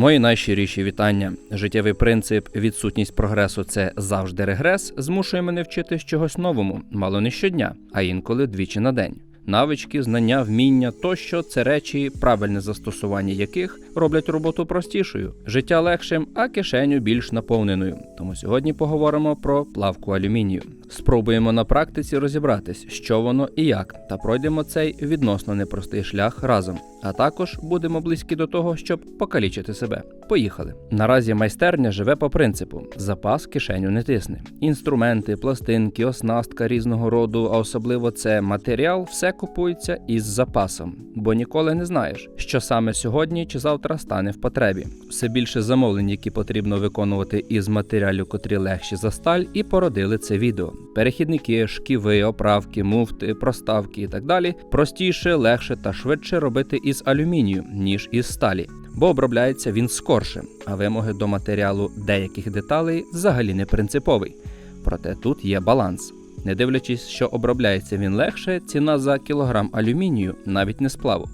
Мої найщиріші вітання. Життєвий принцип відсутність прогресу це завжди регрес, змушує мене вчитись чогось новому, мало не щодня, а інколи двічі на день. Навички, знання, вміння тощо це речі, правильне застосування яких роблять роботу простішою, життя легшим, а кишеню більш наповненою. Тому сьогодні поговоримо про плавку алюмінію. Спробуємо на практиці розібратись, що воно і як, та пройдемо цей відносно непростий шлях разом. А також будемо близькі до того, щоб покалічити себе. Поїхали. Наразі майстерня живе по принципу: запас кишеню не тисне. Інструменти, пластинки, оснастка різного роду, а особливо це матеріал, все купується із запасом, бо ніколи не знаєш, що саме сьогодні чи завтра стане в потребі. Все більше замовлень, які потрібно виконувати із матеріалів, котрі легші за сталь, і породили це відео. Перехідники, шківи, оправки, муфти, проставки і так далі простіше, легше та швидше робити із алюмінію, ніж із сталі, бо обробляється він скорше, а вимоги до матеріалу деяких деталей взагалі не принциповий. Проте тут є баланс. Не дивлячись, що обробляється він легше, ціна за кілограм алюмінію навіть не сплаву.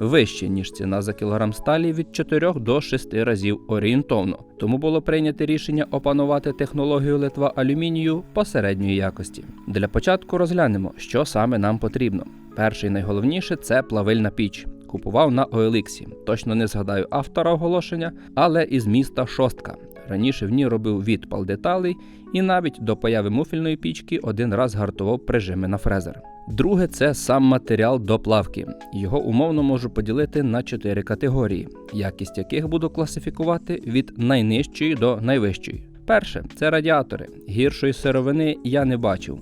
Вище, ніж ціна за кілограм сталі від 4 до 6 разів орієнтовно. Тому було прийнято рішення опанувати технологію литва алюмінію посередньої якості. Для початку розглянемо, що саме нам потрібно. Перше і найголовніше це плавильна піч. Купував на OLX. Точно не згадаю автора оголошення, але із міста Шостка. Раніше в ній робив відпал деталей і навіть до появи муфільної пічки один раз гартував прижими на фрезер. Друге це сам матеріал до плавки. Його умовно можу поділити на чотири категорії, якість яких буду класифікувати від найнижчої до найвищої. Перше це радіатори. Гіршої сировини я не бачив.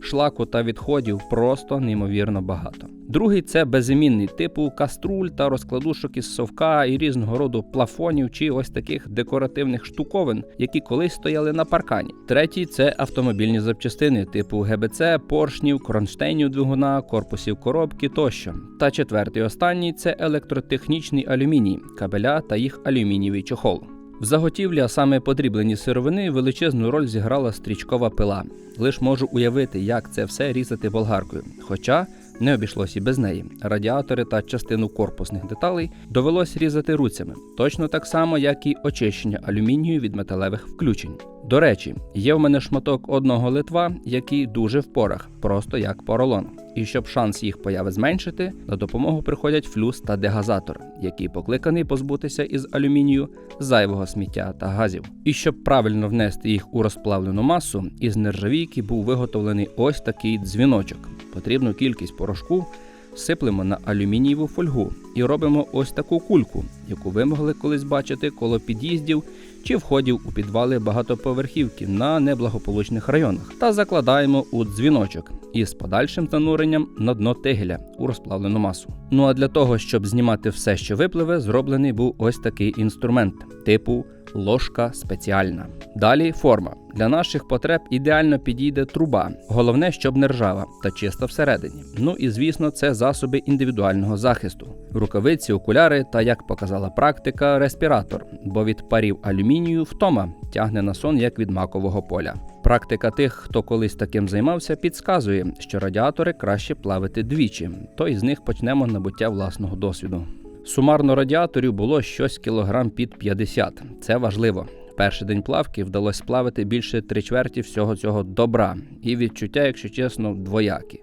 Шлаку та відходів просто неймовірно багато. Другий це безімінний типу каструль та розкладушок із совка і різного роду плафонів чи ось таких декоративних штуковин, які колись стояли на паркані. Третій це автомобільні запчастини типу ГБЦ, поршнів, кронштейнів двигуна, корпусів коробки тощо. Та четвертий останній це електротехнічний алюміній, кабеля та їх алюмінієвий чохол. В заготівлі, а саме подріблені сировини, величезну роль зіграла стрічкова пила. Лиш можу уявити, як це все різати болгаркою. Хоча не обійшлось і без неї. Радіатори та частину корпусних деталей довелось різати руцями, точно так само, як і очищення алюмінію від металевих включень. До речі, є в мене шматок одного литва, який дуже в порах, просто як поролон. І щоб шанс їх появи зменшити, на допомогу приходять флюс та дегазатор, який покликаний позбутися із алюмінію зайвого сміття та газів. І щоб правильно внести їх у розплавлену масу, із нержавійки був виготовлений ось такий дзвіночок. Потрібну кількість порошку сиплемо на алюмінієву фольгу і робимо ось таку кульку, яку ви могли колись бачити коло під'їздів чи входів у підвали багатоповерхівки на неблагополучних районах, та закладаємо у дзвіночок із подальшим зануренням на дно тигеля у розплавлену масу. Ну а для того, щоб знімати все, що випливе, зроблений був ось такий інструмент типу ложка спеціальна. Далі форма. Для наших потреб ідеально підійде труба. Головне, щоб не ржава та чиста всередині. Ну і звісно, це засоби індивідуального захисту. Рукавиці, окуляри та, як показала практика, респіратор, бо від парів алюмінію втома тягне на сон як від макового поля. Практика тих, хто колись таким займався, підказує, що радіатори краще плавити двічі, то із них почнемо набуття власного досвіду. Сумарно радіаторів було щось кілограм під 50. Це важливо. Перший день плавки вдалося сплавити більше три чверті всього цього добра, і відчуття, якщо чесно, двоякі.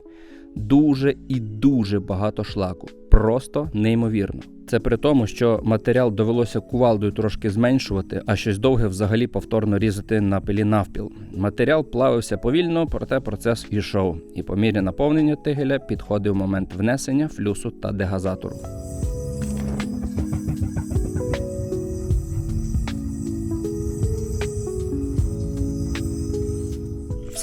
Дуже і дуже багато шлаку. Просто неймовірно. Це при тому, що матеріал довелося кувалдою трошки зменшувати, а щось довге взагалі повторно різати на пилі навпіл. Матеріал плавився повільно, проте процес ішов, і по мірі наповнення тигеля підходив момент внесення флюсу та дегазатору.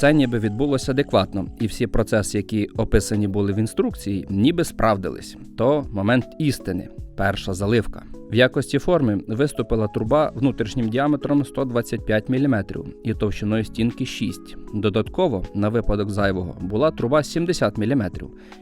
Все ніби відбулося адекватно, і всі процеси, які описані були в інструкції, ніби справдились. То момент істини, перша заливка. В якості форми виступила труба внутрішнім діаметром 125 мм і товщиною стінки 6. Додатково, на випадок зайвого, була труба 70 мм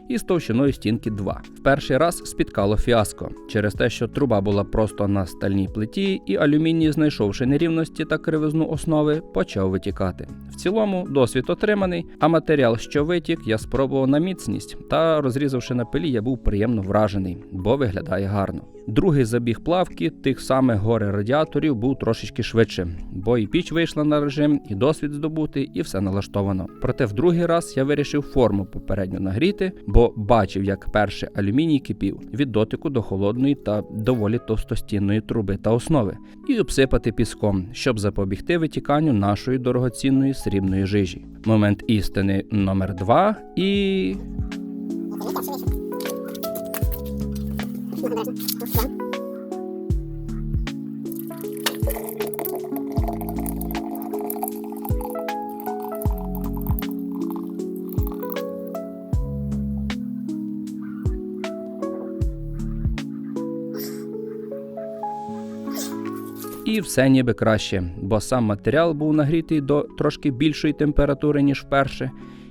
із товщиною стінки 2. В перший раз спіткало фіаско через те, що труба була просто на стальній плиті, і алюміній, знайшовши нерівності та кривизну основи, почав витікати. В цілому досвід отриманий, а матеріал, що витік, я спробував на міцність та розрізавши на пилі, я був приємно вражений, бо виглядає гарно. Другий забіг плавки тих самих горе радіаторів був трошечки швидше, бо і піч вийшла на режим, і досвід здобути, і все налаштовано. Проте в другий раз я вирішив форму попередньо нагріти, бо бачив, як перший алюміній кипів від дотику до холодної та доволі товстостінної труби та основи, і обсипати піском, щоб запобігти витіканню нашої дорогоцінної срібної жижі. Момент істини номер 2 і. І все ніби краще, бо сам матеріал був нагрітий до трошки більшої температури, ніж вперше,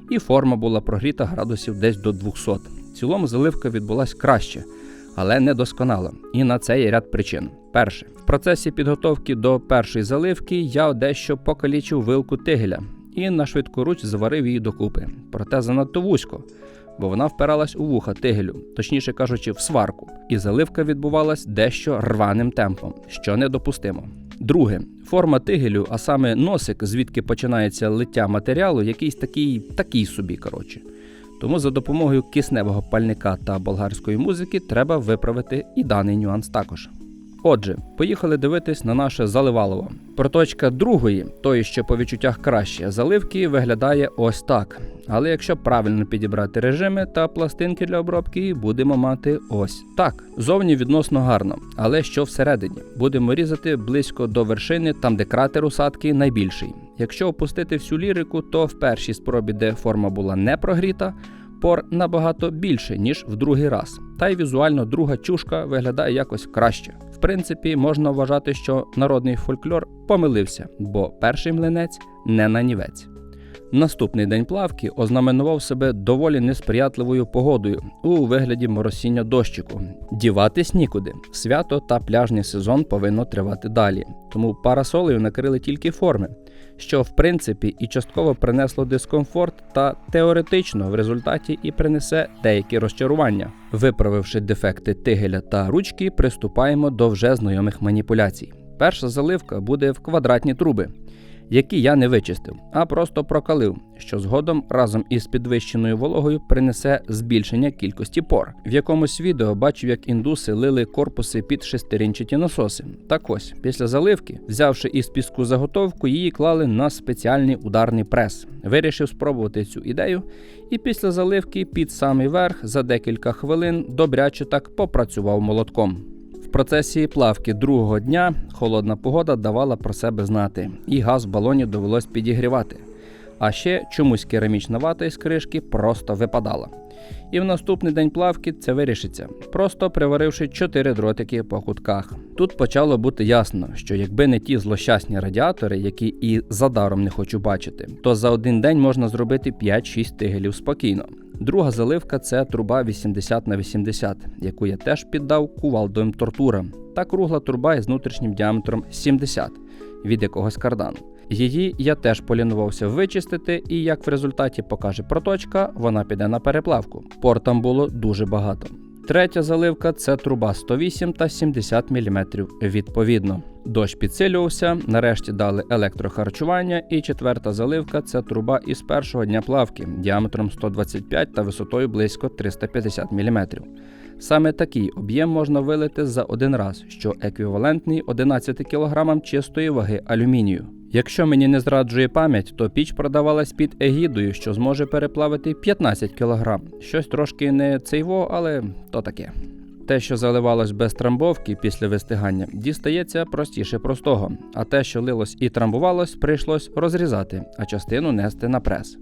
і форма була прогріта градусів десь до 200. В цілому заливка відбулась краще, але не досконало. І на це є ряд причин. Перше, в процесі підготовки до першої заливки я дещо покалічив вилку тигеля і на швидкоруч заварив її докупи. Проте занадто вузько, бо вона впиралась у вуха тигелю, точніше кажучи, в сварку, і заливка відбувалась дещо рваним темпом, що недопустимо. Друге, форма тигелю, а саме носик, звідки починається лиття матеріалу, якийсь такий, такий собі, коротше. Тому за допомогою кисневого пальника та болгарської музики треба виправити і даний нюанс також. Отже, поїхали дивитись на наше заливалово. Проточка другої, тої, що по відчуттях краще, заливки виглядає ось так. Але якщо правильно підібрати режими та пластинки для обробки, будемо мати ось так. Зовні відносно гарно, але що всередині? Будемо різати близько до вершини, там де кратер усадки найбільший. Якщо опустити всю лірику, то в першій спробі, де форма була не прогріта, пор набагато більше, ніж в другий раз. Та й візуально друга чушка виглядає якось краще. В принципі, можна вважати, що народний фольклор помилився, бо перший млинець не нанівець. Наступний день плавки ознаменував себе доволі несприятливою погодою у вигляді моросіння дощику. Діватись нікуди. Свято та пляжний сезон повинно тривати далі, тому парасолею накрили тільки форми, що в принципі і частково принесло дискомфорт, та теоретично в результаті і принесе деякі розчарування. Виправивши дефекти тигеля та ручки, приступаємо до вже знайомих маніпуляцій. Перша заливка буде в квадратні труби які я не вичистив, а просто прокалив, що згодом разом із підвищеною вологою принесе збільшення кількості пор. В якомусь відео бачив, як індуси лили корпуси під шестиринчаті насоси. Так ось, після заливки, взявши із піску заготовку, її клали на спеціальний ударний прес. Вирішив спробувати цю ідею, і після заливки під самий верх за декілька хвилин добряче так попрацював молотком. В процесі плавки другого дня холодна погода давала про себе знати, і газ в балоні довелось підігрівати. А ще чомусь керамічна вата із кришки просто випадала. І в наступний день плавки це вирішиться, просто приваривши чотири дротики по кутках. Тут почало бути ясно, що якби не ті злощасні радіатори, які і за даром не хочу бачити, то за один день можна зробити 5-6 тигелів спокійно. Друга заливка це труба 80 на 80, яку я теж піддав кувалдовим тортурам, та кругла труба із внутрішнім діаметром 70 від якогось кардану. Її я теж полінувався вичистити, і як в результаті покаже проточка, вона піде на переплавку. Пор там було дуже багато. Третя заливка це труба 108 та 70 мм відповідно. Дощ підсилювався, нарешті дали електрохарчування, і четверта заливка це труба із першого дня плавки діаметром 125 та висотою близько 350 мм. Саме такий об'єм можна вилити за один раз, що еквівалентний 11 кг чистої ваги алюмінію. Якщо мені не зраджує пам'ять, то піч продавалась під егідою, що зможе переплавити 15 кг. Щось трошки не цейво, але то таке. Те, що заливалось без трамбовки після вистигання, дістається простіше простого, а те, що лилось і трамбувалось, прийшлось розрізати, а частину нести на прес.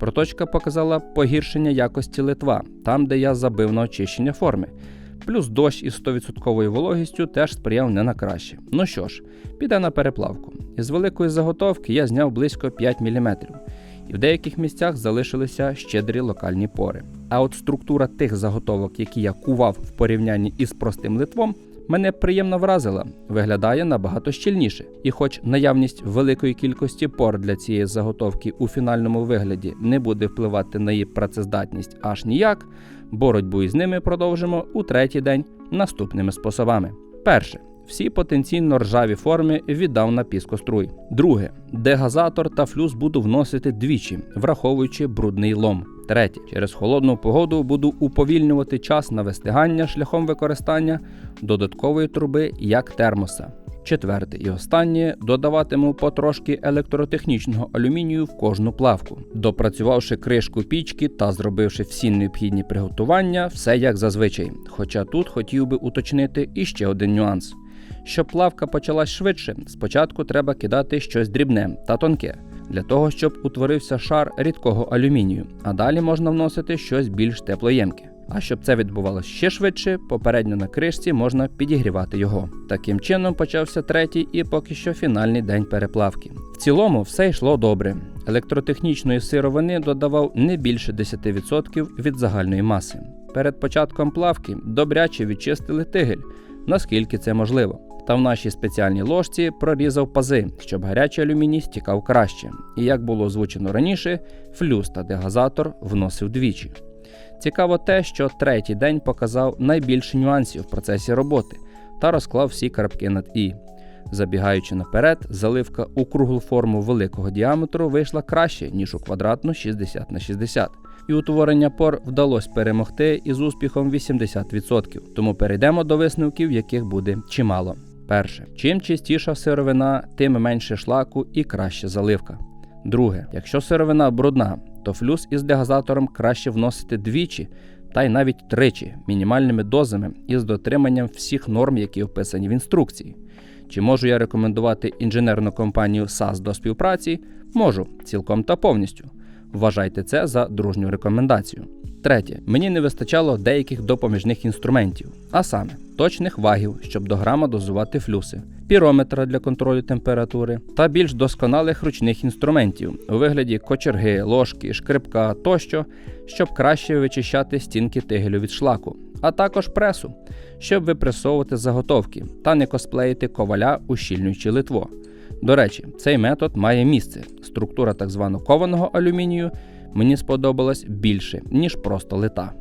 Проточка показала погіршення якості литва, там, де я забив на очищення форми. Плюс дощ із 100% вологістю теж сприяв не на краще. Ну що ж, піде на переплавку. Із великої заготовки я зняв близько 5 мм, і в деяких місцях залишилися щедрі локальні пори. А от структура тих заготовок, які я кував в порівнянні із простим литвом, мене приємно вразила, виглядає набагато щільніше. І, хоч наявність великої кількості пор для цієї заготовки у фінальному вигляді не буде впливати на її працездатність аж ніяк, боротьбу із ними продовжимо у третій день наступними способами: перше. Всі потенційно ржаві форми віддав на піскоструй. Друге, дегазатор та флюс буду вносити двічі, враховуючи брудний лом. Третє, через холодну погоду буду уповільнювати час на вистигання шляхом використання додаткової труби як термоса. Четверте і останнє додаватиму потрошки електротехнічного алюмінію в кожну плавку. Допрацювавши кришку пічки та зробивши всі необхідні приготування, все як зазвичай. Хоча тут хотів би уточнити іще один нюанс. Щоб плавка почалась швидше, спочатку треба кидати щось дрібне та тонке, для того, щоб утворився шар рідкого алюмінію, а далі можна вносити щось більш теплоємке. А щоб це відбувалося ще швидше, попередньо на кришці можна підігрівати його. Таким чином почався третій і поки що фінальний день переплавки. В цілому все йшло добре. Електротехнічної сировини додавав не більше 10% від загальної маси. Перед початком плавки добряче відчистили тигель, наскільки це можливо. Та в нашій спеціальній ложці прорізав пази, щоб гарячий алюміній стікав краще. І як було озвучено раніше, флюс та дегазатор вносив двічі. Цікаво те, що третій день показав найбільше нюансів в процесі роботи та розклав всі карабки над і. Забігаючи наперед, заливка у круглу форму великого діаметру вийшла краще, ніж у квадратну 60 на 60 і утворення пор вдалося перемогти із успіхом 80%. Тому перейдемо до висновків, яких буде чимало. Перше, чим чистіша сировина, тим менше шлаку і краще заливка. Друге, якщо сировина брудна, то флюс із дегазатором краще вносити двічі, та й навіть тричі мінімальними дозами із дотриманням всіх норм, які описані в інструкції. Чи можу я рекомендувати інженерну компанію SAS до співпраці? Можу, цілком та повністю. Вважайте це за дружню рекомендацію. Третє, мені не вистачало деяких допоміжних інструментів, а саме точних вагів, щоб до грама дозувати флюси, пірометра для контролю температури та більш досконалих ручних інструментів у вигляді кочерги, ложки, шкрипка тощо, щоб краще вичищати стінки тигелю від шлаку, а також пресу, щоб випресовувати заготовки та не косплеїти коваля, ущільнюючи литво. До речі, цей метод має місце. Структура так званого кованого алюмінію мені сподобалась більше, ніж просто лита.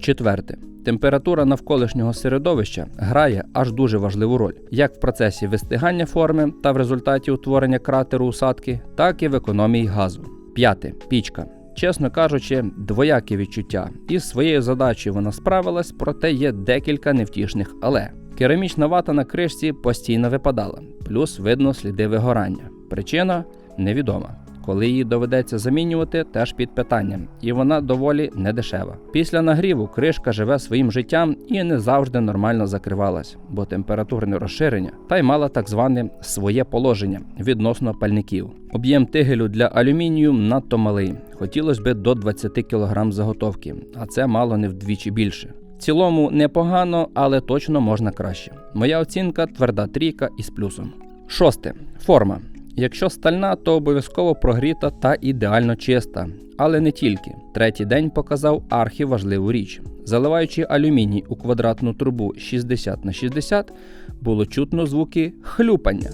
Четверте. Температура навколишнього середовища грає аж дуже важливу роль, як в процесі вистигання форми та в результаті утворення кратеру усадки, так і в економії газу. П'яте. Пічка. Чесно кажучи, двоякі відчуття. Із своєю задачею вона справилась, проте є декілька невтішних але. Керамічна вата на кришці постійно випадала, плюс видно сліди вигорання. Причина невідома. Коли її доведеться замінювати, теж під питанням, і вона доволі недешева. Після нагріву кришка живе своїм життям і не завжди нормально закривалась, бо температурне розширення та й мала так зване своє положення відносно пальників. Об'єм тигелю для алюмінію надто малий. Хотілося б до 20 кг заготовки, а це мало не вдвічі більше. Цілому непогано, але точно можна краще. Моя оцінка тверда трійка із плюсом. Шосте форма. Якщо стальна, то обов'язково прогріта та ідеально чиста. Але не тільки. Третій день показав архіважливу річ. Заливаючи алюміній у квадратну трубу 60 на 60, було чутно звуки хлюпання.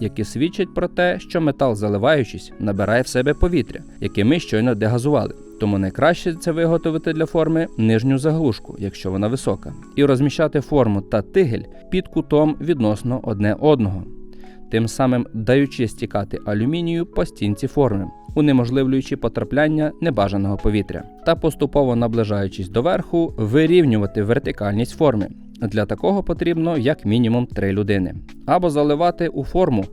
Які свідчать про те, що метал, заливаючись, набирає в себе повітря, яке ми щойно дегазували. Тому найкраще це виготовити для форми нижню заглушку, якщо вона висока, і розміщати форму та тигель під кутом відносно одне одного, тим самим даючи стікати алюмінію по стінці форми, унеможливлюючи потрапляння небажаного повітря, та поступово наближаючись до верху, вирівнювати вертикальність форми. Для такого потрібно як мінімум 3 людини, або заливати у форму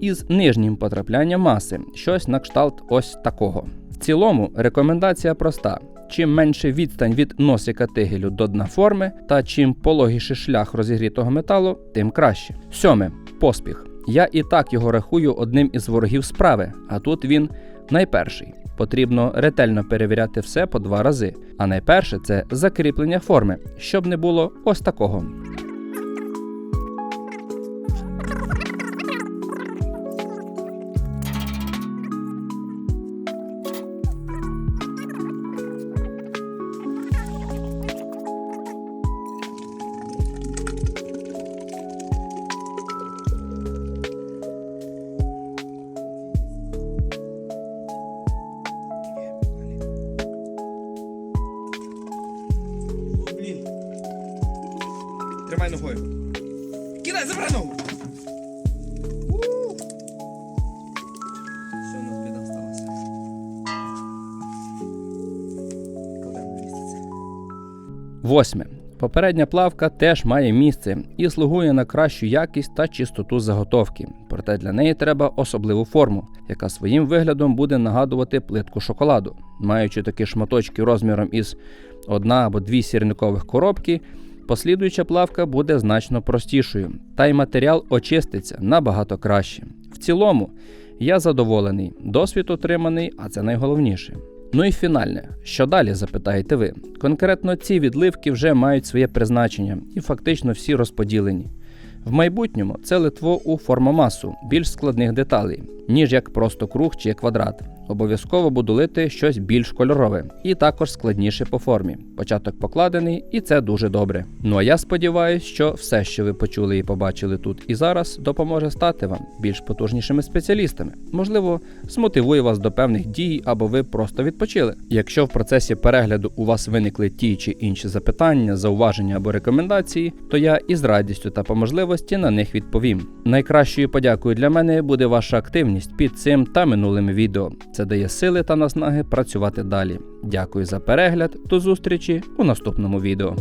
із нижнім потраплянням маси, щось на кшталт ось такого. В цілому рекомендація проста: чим менше відстань від носика тигелю до дна форми, та чим пологіший шлях розігрітого металу, тим краще. Сьоме поспіх. Я і так його рахую одним із ворогів справи, а тут він найперший. Потрібно ретельно перевіряти все по два рази. А найперше це закріплення форми, щоб не було ось такого. Кидай! У! Все, у нас біда сталася. Кладемо на місце це. Восьме. Попередня плавка теж має місце і слугує на кращу якість та чистоту заготовки. Проте для неї треба особливу форму, яка своїм виглядом буде нагадувати плитку шоколаду. Маючи такі шматочки розміром із одна або дві сірникових коробки, послідуюча плавка буде значно простішою, та й матеріал очиститься набагато краще. В цілому, я задоволений, досвід отриманий, а це найголовніше. Ну і фінальне, що далі запитаєте ви? Конкретно ці відливки вже мають своє призначення і фактично всі розподілені. В майбутньому це литво у формомасу більш складних деталей, ніж як просто круг чи квадрат. Обов'язково буду лити щось більш кольорове і також складніше по формі. Початок покладений, і це дуже добре. Ну а я сподіваюся, що все, що ви почули і побачили тут і зараз, допоможе стати вам більш потужнішими спеціалістами. Можливо, змотивує вас до певних дій або ви просто відпочили. Якщо в процесі перегляду у вас виникли ті чи інші запитання, зауваження або рекомендації, то я із радістю та по можливості на них відповім. Найкращою подякою для мене буде ваша активність під цим та минулими відео. Це дає сили та наснаги працювати далі. Дякую за перегляд. До зустрічі у наступному відео.